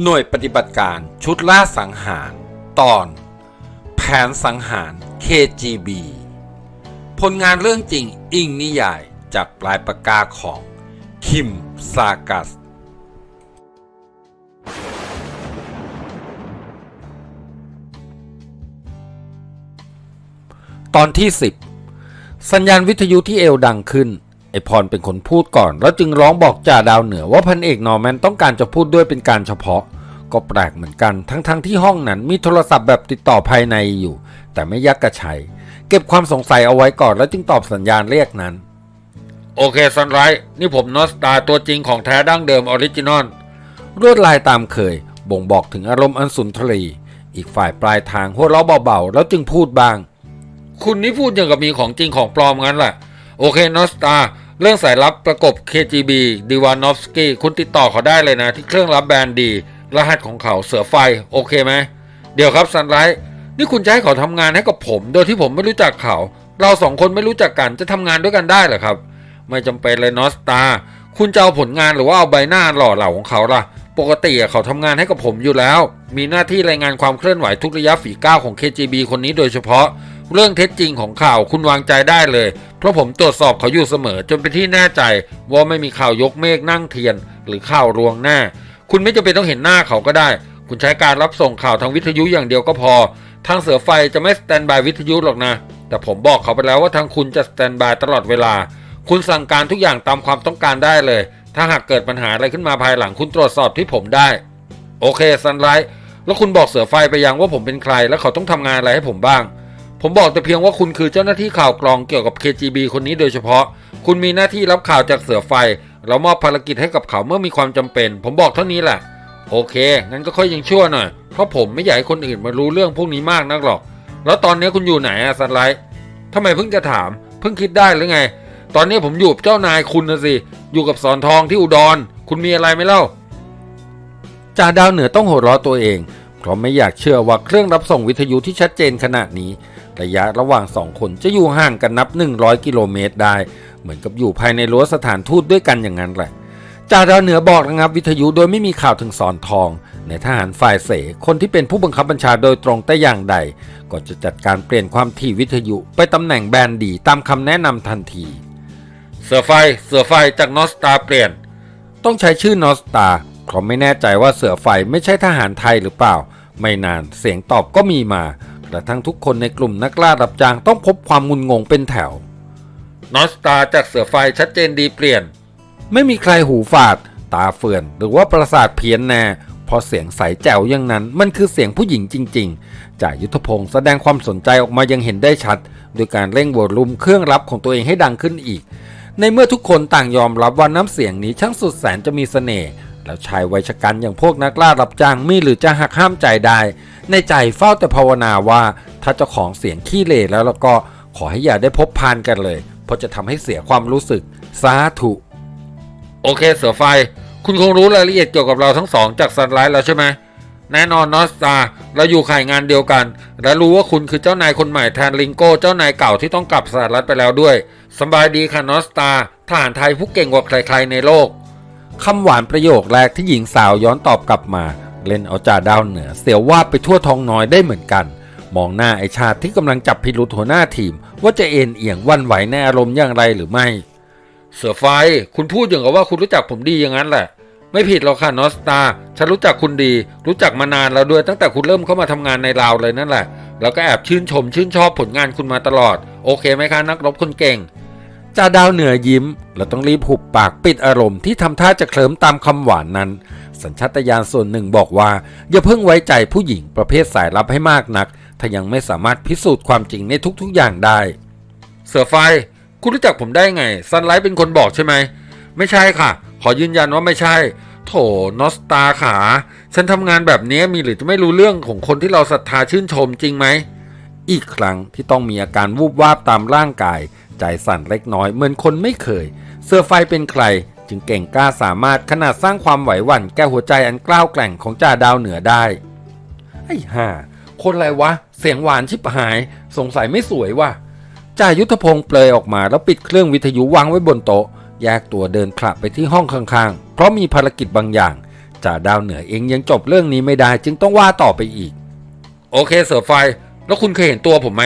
หน่วยปฏิบัติการชุดล่าสังหาร ตอน แผนสังหาร KGB ผลงานเรื่องจริงอิงนิยายจากปลายปากกาของ คิม ซากัส ตอนที่ 10 สัญญาณวิทยุที่เอวดังขึ้น ไอพรเป็นคนพูดก่อน แล้วจึงร้องบอกจ่าดาวเหนือว่าพันเอกนอร์แมนต้องการจะพูดด้วยเป็นการเฉพาะ ก็แปลกเหมือนกัน ทั้งๆทที่ห้องนั้นมีโทรศัพท์แบบติดต่อภายในอยู่ แต่ไม่ยักกระชัยเก็บความสงสัยเอาไว้ก่อนแล้วจึงตอบสัญญาณเรียกนั้น โอเคซันไรท์นี่ผมนอสตาตัวจริงของแท้ดั้งเดิมออริจินอลรวดลายตามเคย บ่งบอกถึงอารมณ์อันสุนทรีอีกฝ่ายปลายทางหัวเราะเบาๆแล้วจึงพูดบ้าง คุณนี่พูดอย่างกับมีของจริงของปลอมงั้นแหละโอเคนอสตา เรื่องสายลับประกบ KGB ดิวานอฟสกี้คุณติดต่อเขาได้เลยนะ ที่เครื่องรับแบรนด์ดี รหัสของเขาเสือไฟ โอเคไหม เดี๋ยวครับซันไลท์นี่คุณจะให้เขาทำงานให้กับผม โดยที่ผมไม่รู้จักเขา เราสองคนไม่รู้จักกันจะทำงานด้วยกันได้เหรอครับ ไม่จำเป็นเลยนอสตาคุณจะเอาผลงานหรือว่าเอาใบหน้าหล่อเหลาของเขาล่ะ ปกติเขาทำงานให้กับผมอยู่แล้ว มีหน้าที่รายงานความเคลื่อนไหวทุกระยะฝีก้าวของ KGB คนนี้โดยเฉพาะ เรื่องเท็จจริงของข่าวคุณวางใจได้เลย เพราะผมตรวจสอบเขาอยู่เสมอ จนเป็นที่แน่ใจว่าไม่มีข่าวยกเมฆนั่งเทียน หรือข่าวรวงหน้า คุณไม่จำเป็นต้องเห็นหน้าเขาก็ได้ คุณใช้การรับส่งข่าวทางวิทยุอย่างเดียวก็พอ ทางเสือไฟจะไม่สแตนบายวิทยุหรอกนะ แต่ผมบอกเขาไปแล้วว่าทางคุณจะสแตนบายตลอดเวลา คุณสั่งการทุกอย่างตามความต้องการได้เลย ถ้าหากเกิดปัญหาอะไรขึ้นมาภายหลังคุณตรวจสอบที่ผมได้ โอเคซันไลท์แล้วคุณบอกเสือไฟไปยังว่าผมเป็นใคร และเขาต้องทำงานอะไรให้ผมบ้าง ผมบอกแต่เพียงว่าคุณคือเจ้าหน้าที่ข่าวกรองเกี่ยวกับ KGB คนนี้โดยเฉพาะ คุณมีหน้าที่รับข่าวจากเสือไฟแล้วมอบภารกิจให้กับเขาเมื่อมีความจำเป็น ผมบอกเท่านี้แหละ โอเค งั้นก็ค่อยยังชั่วหน่อย เพราะผมไม่อยากให้คนอื่นมารู้เรื่องพวกนี้มากนักหรอก แล้วตอนนี้คุณอยู่ไหนอะซันไลท์ทำไมเพิ่งจะถาม เพิ่งคิดได้หรือไง ตอนนี้ผมอยู่เจ้านายคุณนะสิ อยู่กับสอนทองที่อุดร คุณมีอะไรไหมเล่า จ่าดาวเหนือต้องหัวเราะตัวเอง เพราะไม่อยากเชื่อว่าเครื่องรับส่งวิทยุที่ชัดเจนขนาดนี้ ระยะระหว่างสองคนจะอยู่ห่างกันนับ 100 กิโลเมตรได้ เหมือนกับอยู่ภายในรั้วสถานทูตด้วยกันอย่างนั้นแหละจ่าดาวเหนือบอกระงับวิทยุโดยไม่มีข่าวถึงสอนทอง ในทหารฝ่ายเสคนที่เป็นผู้บังคับบัญชาโดยตรงแต่อย่างใด ก็จะจัดการเปลี่ยนความถี่วิทยุไปตำแหน่งแบนดีตามคำแนะนำทันที เสือไฟเสือไฟจากนอสตาเปลี่ยน ต้องใช้ชื่อนอสตาเพราะไม่แน่ใจว่าเสือไฟไม่ใช่ทหารไทยหรือเปล่า ไม่นานเสียงตอบก็มีมากระทั่งทุกคนในกลุ่มนักล่ารับจ้างต้องพบความงุนงงเป็นแถวนอสตาจากเสือไฟชัดเจนดีเปลี่ยน ไม่มีใครหูฝาด ตาเฟื่อนหรือว่าประสาทเพี้ยนแน่เพราะเสียงใสแจ๋วอย่างนั้น มันคือเสียงผู้หญิงจริง ๆจ่ายุทธพงศ์แสดงความสนใจออกมายังเห็นได้ชัดโดยการเร่งวอลลุ่มเครื่องรับของตัวเองให้ดังขึ้นอีก ในเมื่อทุกคนต่างยอมรับว่าน้ำเสียงนี้ช่างสุดแสนจะมีเสน่ห์ แล้วชายวัยชะกันอย่างพวกนักล่ารับจ้างมีหรือจะหักห้ามใจได้ ในใจเฝ้าแต่ภาวนาว่าถ้าเจ้าของเสียงขี้เหร่แล้วแล้วก็ขอให้อย่าได้พบพานกันเลย เพราะจะทำให้เสียความรู้สึกสาธุ โอเคเสือไฟ คุณคงรู้รายละเอียดเกี่ยวกับเราทั้งสองจากซันไลท์แล้วใช่ไหมแน่นอนนอสตาเราอยู่ข่ายงานเดียวกัน และรู้ว่าคุณคือเจ้านายคนใหม่แทนลิงโก้เจ้านายเก่าที่ต้องกลับสหรัฐไปแล้วด้วยสบายดีค่ะนอสตาทหารไทยผู้เก่งกว่าใครๆในโลก คำหวานประโยคแรกที่หญิงสาวย้อนตอบกลับมา เล่นเอาจ่าดาวเหนือ เสียววาบไปทั่วท้องน้อยได้เหมือนกัน มองหน้าไอชาติที่กำลังจับพิรุธหัวหน้าทีม ว่าจะเอ็นเอียงวันไหวในอารมณ์อย่างไรหรือไม่ เสือไฟ คุณพูดอย่างกับว่าคุณรู้จักผมดีอย่างนั้นแหละ ไม่ผิดหรอกค่ะนอสตา ฉันรู้จักคุณดี รู้จักมานานแล้วด้วยตั้งแต่คุณเริ่มเข้ามาทำงานในลาวเลยนั่นแหละ แล้วก็แอบชื่นชมชื่นชอบผลงานคุณมาตลอด โอเคไหมคะนักรบคนเก่ง จ่าดาวเหนือยิ้มแล้วต้องรีบหุบปากปิดอารมณ์ที่ทำท่าจะเคลิ้มตามคำหวานนั้น สัญชาตญาณส่วนหนึ่งบอกว่า อย่าเพิ่งไว้ใจผู้หญิงประเภทสายลับให้มากนัก ถ้ายังไม่สามารถพิสูจน์ความจริงในทุกๆอย่างได้ เสือไฟ คุณรู้จักผมได้ไง ซันไลท์เป็นคนบอกใช่ไหม ไม่ใช่ค่ะ ขอยืนยันว่าไม่ใช่ โถนอสตาขา ฉันทำงานแบบนี้มีหรือจะไม่รู้เรื่องของคนที่เราศรัทธาชื่นชมจริงไหมอีกครั้งที่ต้องมีอาการวูบวาบตามร่างกาย ใจสั่นเล็กน้อยเหมือนคนไม่เคย เสื้อไฟเป็นใคร จึงเก่งกล้าสามารถขนาดสร้างความไหวหวั่นแก่หัวใจอันกล้าวแกร่งของจ่าดาวเหนือได้ ไอ้ห่าคนอะไรวะ เสียงหวานชิบหาย สงสัยไม่สวยว่ะจ่ายุทธพงศ์เปลยออกมาแล้วปิดเครื่องวิทยุวางไว้บนโต๊ะแยกตัวเดินขลับไปที่ห้องข้างๆ เพราะมีภารกิจบางอย่างจ่าดาวเหนือเองยังจบเรื่องนี้ไม่ได้ จึงต้องว่าต่อไปอีก โอเคเสือไฟ แล้วคุณเคยเห็นตัวผมไหม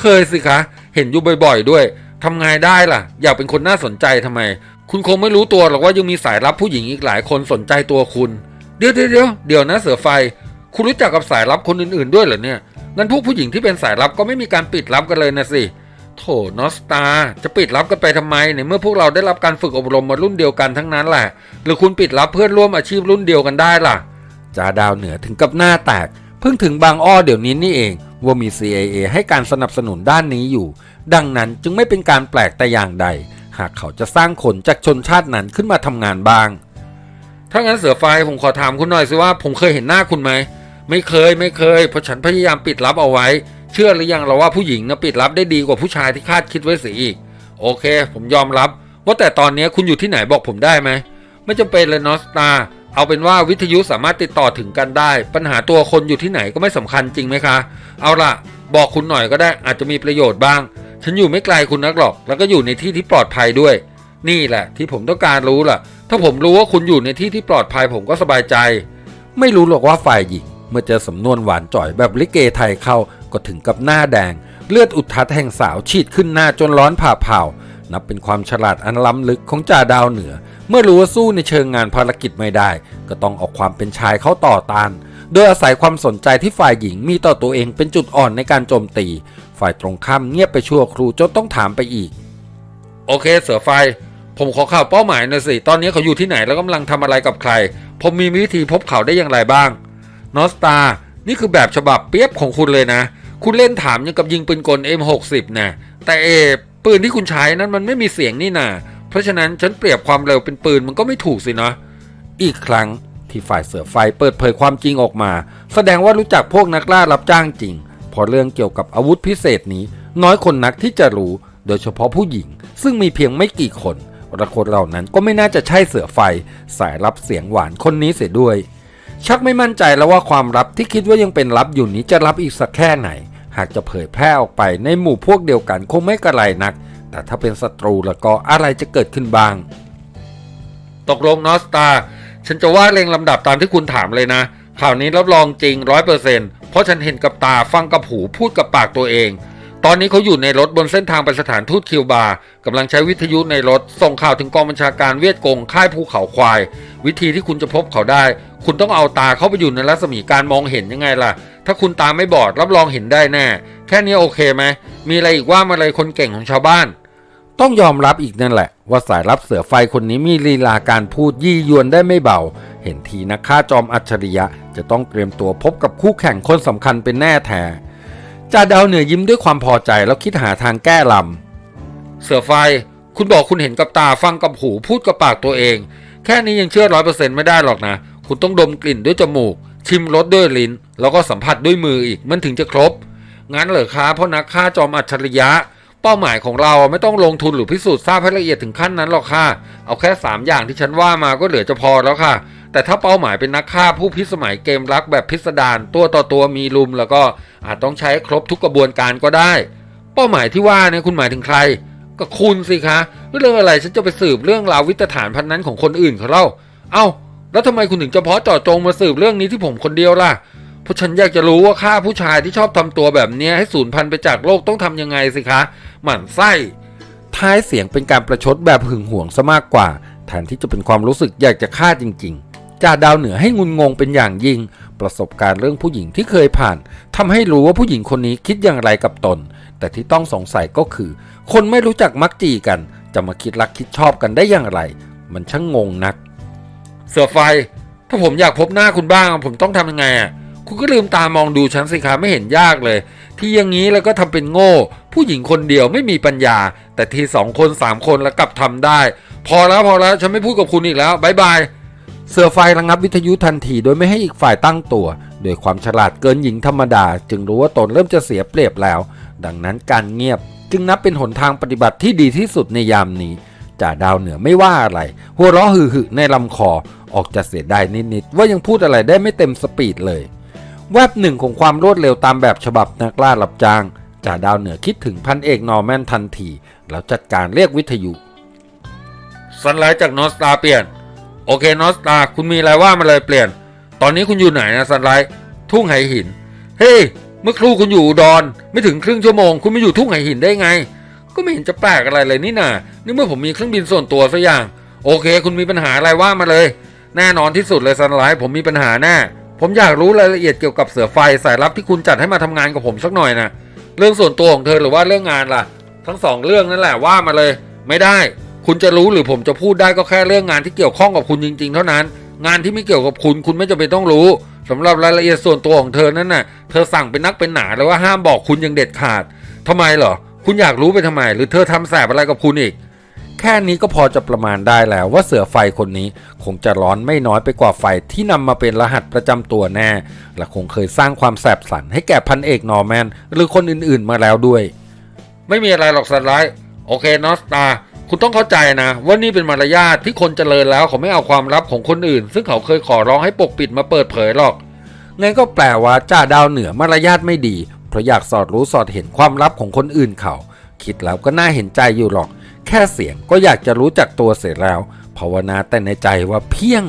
เคยสิคะ เห็นอยู่บ่อยๆด้วย ทำไงได้ล่ะ อยากเป็นคนน่าสนใจทำไม คุณคงไม่รู้ตัวหรอกว่ายังมีสายลับผู้หญิงอีกหลายคนสนใจตัวคุณเดี๋ยวเดี๋ยวเดี๋ยวเดี๋ยวนะเสือไฟ คุณรู้จักกับสายลับคนอื่นๆด้วยเหรอเนี่ยงั้นพวกผู้หญิงที่เป็นสายลับก็ไม่มีการปิดลับกันเลยนะสิโถนอสตาจะปิดลับกันไปทำไมในเมื่อพวกเราได้รับการฝึกอบรมมารุ่นเดียวกันทั้งนั้นแหละ หรือคุณปิดลับเพื่อนร่วมอาชีพรุ่นเดียวกันได้ล่ะจ่าดาวเหนือถึงกับหน้าแตก เพิ่งถึงบางอ้อเดี๋ยวนี้นี่เอง ว่ามี CIA ให้การสนับสนุนด้านนี้อยู่ ดังนั้นจึงไม่เป็นการแปลกแต่อย่างใด หากเขาจะสร้างคนจากชนชาตินั้นขึ้นมาทำงานบ้าง ถ้างั้นเสือไฟผมขอถามคุณหน่อยสิว่าผมเคยเห็นหน้าคุณไหม ไม่เคยไม่เคย เพราะฉันพยายามปิดลับเอาไว้ เชื่อหรือยังเราว่าผู้หญิงนะปิดลับได้ดีกว่าผู้ชายที่คาดคิดไว้เสียอีก โอเค ผมยอมรับ ว่าแต่ตอนนี้คุณอยู่ที่ไหนบอกผมได้ไหม ไม่จำเป็นเลยนอสตา เอาเป็นว่าวิทยุสามารถติดต่อถึงกันได้ ปัญหาตัวคนอยู่ที่ไหนก็ไม่สำคัญจริงไหมคะ เอาล่ะ บอกคุณหน่อยก็ได้อาจจะมีประโยชน์บ้าง ฉันอยู่ไม่ไกลคุณนักหรอก แล้วก็อยู่ในที่ที่ปลอดภัยด้วย นี่แหละ ที่ผมต้องการรู้ล่ะ ถ้าผมรู้ว่าคุณอยู่ในที่ที่ปลอดภัยผมก็สบายใจ ไม่รู้หรอกว่าฝ่ายหญิง เมื่อเจอสำนวนหวานจ่อยแบบลิเกไทยเข้าก็ถึงกับหน้าแดง เลือดอุดทัดแห่งสาวฉีดขึ้นหน้าจนร้อนผ่าเผานับเป็นความฉลาดอันล้ำลึกของจ่าดาวเหนือ เมื่อรู้ว่าสู้ในเชิงงานภารกิจไม่ได้ ก็ต้องเอาความเป็นชายเข้าต่อต้าน โดยอาศัยความสนใจที่ฝ่ายหญิงมีต่อตัวเองเป็นจุดอ่อนในการโจมตี ฝ่ายตรงข้ามเงียบไปชั่วครู่จนต้องถามไปอีก โอเค เสือไฟ ผมขอข่าวเป้าหมายหน่อยสิ ตอนนี้เขาอยู่ที่ไหนแล้วกำลังทำอะไรกับใคร ผมมีวิธีพบเขาได้อย่างไรบ้าง นอสตา นี่คือแบบฉบับเปียบของคุณเลยนะ คุณเล่นถามยังกับยิงปืนกล M60 นะ แต่เอปืนที่คุณใช้นั้นมันไม่มีเสียงนี่นาเพ ราะฉะนั้นฉันเปรียบความเร็วเป็นปืนมันก็ไม่ถูกสินะอีกครั้งที่ฝ่ายเสือไฟเปิดเผยความจริงออกมา แสดงว่ารู้จักพวกนักล่ารับจ้างจริงพราะเรื่องเกี่ยวกับอาวุธพิเศษนี้ น้อยคนนักที่จะรู้ โดยเฉพาะผู้หญิง ซึ่งมีเพียงไม่กี่คนและคนเหล่านั้นก็ไม่น่าจะใช่เสือไฟ สายรับเสียงหวานคนนี้เสียด้วย ชักไม่มั่นใจแล้วว่าความลับที่คิดว่ายังเป็นลับอยู่นี้จะลับอีกสักแค่ไหน หากจะเผยแพร่ออกไปในหมู่พวกเดียวกันคงไม่กระไรนัก แต่ถ้าเป็นศัตรูแล้วก็อะไรจะเกิดขึ้นบ้าง ตกลงนอสตาฉันจะว่าเรียงลำดับตามที่คุณถามเลยนะ ข่าวนี้รับรองจริงร้อยเปอร์เซ็นต์เพราะฉันเห็นกับตาฟังกับหูพูดกับปากตัวเอง ตอนนี้เขาอยู่ในรถบนเส้นทางไปสถานทูตคิวบากำลังใช้วิทยุในรถ ส่งข่าวถึงกองบัญชาการเวียดกงค่ายภูเขาควาย วิธีที่คุณจะพบเขาได้ คุณต้องเอาตาเข้าไปอยู่ในรัศมีการมองเห็นยังไงล่ะ ถ้าคุณตาไม่บอดรับรองเห็นได้แน่ แค่นี้โอเคไหมมีอะไรอีกว่ามาเลยคนเก่งของชาวบ้าน ต้องยอมรับอีกนั่นแหละ ว่าสายรับเสือไฟคนนี้มีลีลาการพูดยี่ยวนได้ไม่เบา เห็นทีนักฆ่าจอมอัจฉริยะ จะต้องเตรียมตัวพบกับคู่แข่งคนสำคัญเป็นแน่แท้จ่าดาวเหนือยิ้มด้วยความพอใจแล้วคิดหาทางแก้ลำเสือไฟ คุณบอกคุณเห็นกับตาฟังกับหูพูดกับปากตัวเอง แค่นี้ยังเชื่อร้อยเปอร์เซ็นต์ไม่ได้หรอกนะ คุณต้องดมกลิ่นด้วยจมูก ชิมรสด้วยลิ้น แล้วก็สัมผัสด้วยมืออีกมันถึงจะครบ งั้นเหรอคะเพราะนักฆ่าจอมอัจฉริยะ เป้าหมายของเราไม่ต้องลงทุนหรือพิสูจน์ทราบให้ละเอียดถึงขั้นนั้นหรอกค่ะ เอาแค่ 3 อย่างที่ฉันว่ามาก็เหลือจะพอแล้วค่ะ แต่ถ้าเป้าหมายเป็นนักฆ่าผู้พิสมัยเกมรักแบบพิสดารตัวต่อตัวมีลุม แล้วก็อาจต้องใช้ครบทุกกระบวนการก็ได้ เป้าหมายที่ว่าเนี่ยคุณหมายถึงใคร ก็คุณสิคะเรื่องอะไรฉันจะไปสืบเรื่องราววิตฐานพันนั้นของคนอื่นเขาเล่า เอ้าแล้วทำไมคุณถึงเฉพาะเจาะจงมาสืบเรื่องนี้ที่ผมคนเดียวล่ะ เพราะฉันอยากจะรู้ว่าฆ่าผู้ชายที่ชอบทำตัวแบบนี้ให้สูญพันธุ์ไปจากโลกต้องทำยังไงสิคะ หมั่นไส้ ท้ายเสียงเป็นการประชดแบบหึงหวงซะมากกว่าแทนที่จะเป็นความรู้สึกอยากจะฆ่าจริง ๆ จ่าดาวเหนือให้งุนงงเป็นอย่างยิ่ง ประสบการณ์เรื่องผู้หญิงที่เคยผ่านทำให้รู้ว่าผู้หญิงคนนี้คิดอย่างไรกับตน แต่ที่ต้องสงสัยก็คือ คนไม่รู้จักมักจีกัน จะมาคิดรักคิดชอบกันได้อย่างไร มันช่างงงนัก เสือไฟ ถ้าผมอยากพบหน้าคุณบ้าง ผมต้องทำยังไงอะ คุณก็ลืมตามองดูฉันสิคะไม่เห็นยากเลย ที่อย่างนี้แล้วก็ทำเป็นโง่ ผู้หญิงคนเดียวไม่มีปัญญา แต่ทีสองคนสามคนแล้วกลับทำได้ พอแล้วพอแล้วฉันไม่พูดกับคุณอีกแล้วบายบายเสือไฟระงับวิทยุทันทีโดยไม่ให้อีกฝ่ายตั้งตัว โดยความฉลาดเกินหญิงธรรมดา จึงรู้ว่าตนเริ่มจะเสียเปรียบแล้ว ดังนั้นการเงียบจึงนับเป็นหนทางปฏิบัติที่ดีที่สุดในยามนี้จ่าดาวเหนือไม่ว่าอะไร หัวเราะหึ่ในลำคอออกจะเสียดายนิดๆว่ายังพูดอะไรได้ไม่เต็มสปีดเลย แวบหนึ่งของความรวดเร็วตามแบบฉบับนักล่ารับจ้างจ่าดาวเหนือคิดถึงพันเอกนอร์แมนทันที แล้วจัดการเรียกวิทยุ สันไลจากนอสตาเปลี่ยน โอเคนอสตาคุณมีอะไรว่ามาเลยเปลี่ยน ตอนนี้คุณอยู่ไหนนะสันไลทุ่งไหหิน เฮ้ยเมื่อครู่คุณอยู่ดอน ไม่ถึงครึ่งชั่วโมง คุณมาอยู่ทุ่งไหหินได้ไง ก็ไม่เห็นจะแปลกอะไรเลยนี่นานี่เมื่อผมมีเครื่องบินส่วนตัวสักอย่าง โอเค คุณมีปัญหาอะไรว่ามาเลย แน่นอนที่สุดเลยสันไลผมมีปัญหาแน่ ผมอยากรู้รายละเอียดเกี่ยวกับเสือไฟสายลับที่คุณจัดให้มาทำงานกับผมสักหน่อยนะเรื่องส่วนตัวของเธอหรือว่าเรื่องงานล่ะ ทั้งสองเรื่องนั่นแหละว่ามาเลย ไม่ได้ คุณจะรู้หรือผมจะพูดได้ก็แค่เรื่องงานที่เกี่ยวข้องกับคุณจริง ๆ เท่านั้น งานที่ไม่เกี่ยวกับคุณคุณไม่จำเป็นต้องรู้สำหรับรายละเอียดส่วนตัวของเธอนั้นน่ะเธอสั่งเป็นนักเป็นหนาเลยว่าห้ามบอกคุณอยังเด็ดขาดทำไมเหรอคุณอยากรู้ไปทำไม หรือเธอทำแสบอะไรกับคุณอีก แค่นี้ก็พอจะประมาณได้แล้วว่าเสือไฟคนนี้คงจะร้อนไม่น้อยไปกว่าไฟที่นำมาเป็นรหัสประจำตัวแน่ และคงเคยสร้างความแสบสันให้แก่พันเอกนอร์แมน หรือคนอื่นๆมาแล้วด้วย ไม่มีอะไรหรอกสัตว์ร้ายโอเคนอสตาคุณต้องเข้าใจนะว่านี่เป็นมารยาทที่คนเจริญแล้วเขาไม่เอาความลับของคนอื่น ซึ่งเขาเคยขอร้องให้ปกปิดมาเปิดเผยหรอกงั้นก็แปลว่าจ่าดาวเหนือมารยาทไม่ดี เพราะอยากสอดรู้สอดเห็นความลับของคนอื่นเขา คิดแล้วก็น่าเห็นใจอยู่หรอก แค่เสียงก็อยากจะรู้จักตัวเสร็จแล้ว ภาวนาแต่ในใจว่าเพียง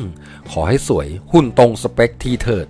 ขอให้สวยหุ่นตรงสเปคทีเถิด